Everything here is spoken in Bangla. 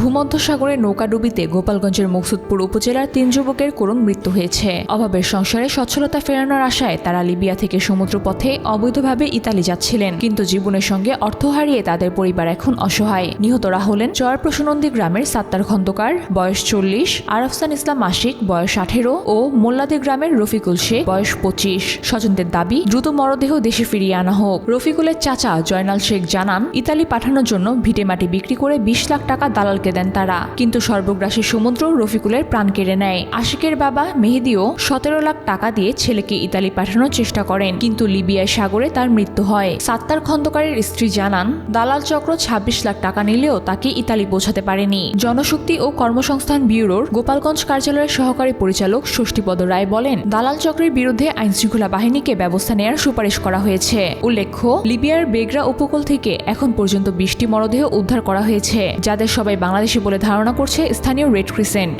ভূমধ্যসাগরে নৌকাডুবিতে গোপালগঞ্জের মুকসুদপুর উপজেলার তিন যুবকের করুণ মৃত্যু হয়েছে। অভাবের সংসারে সচ্ছলতা ফেরানোর আশায় তারা লিবিয়া থেকে সমুদ্রপথে অবৈধভাবে ইতালি যাচ্ছিলেন। কিন্তু জীবনের সঙ্গে অর্থ হারিয়ে তাদের পরিবার এখন অসহায়। নিহতরা হলেন চরপ্রসনন্দী গ্রামের সাত্তার খন্দকার, বয়স চল্লিশ, আরফসান ইসলাম আশিক, বয়স আঠেরো ও মোল্লাদি গ্রামের রফিকুল শেখ, বয়স পঁচিশ। স্বজনদের দাবি, দ্রুত মরদেহ দেশে ফিরিয়ে আনা হোক। রফিকুলের চাচা জয়নাল শেখ জানান, ইতালি পাঠানোর জন্য ভিটেমাটি বিক্রি করে বিশ লাখ টাকা দালালকে দেন তারা। কিন্তু সর্বগ্রাসী সমুদ্র রফিকুলের প্রাণ কেড়ে নেয়। আশিকের বাবা মেহেদিও সতেরো লাখ টাকা দিয়ে ছেলেকে ইতালি পাঠানোর চেষ্টা করেন। কিন্তু লিবিয়ায় সাগরে তার মৃত্যু হয়। সাত্তার খন্দকারের স্ত্রী জানান, দালাল চক্র ছাব্বিশ লাখ টাকা নিলেও তাকে ইতালি পৌঁছাতে পারেনি। জনশক্তি ও কর্মসংস্থান ব্যুরোর গোপালগঞ্জ কার্যালয়ের সহকারী পরিচালক ষষ্ঠীপদ রায় বলেন, দালাল চক্রের বিরুদ্ধে আইনশৃঙ্খলা বাহিনীকে ব্যবস্থা নেওয়ার সুপারিশ করা হয়েছে। উল্লেখ্য, লিবিয়ার বেগরা উপকূল থেকে এখন পর্যন্ত বিশটি মরদেহ উদ্ধার করা হয়েছে, যাদের সবাই বাংলাদেশি বলে ধারণা করছে স্থানীয় রেড ক্রিসেন্ট।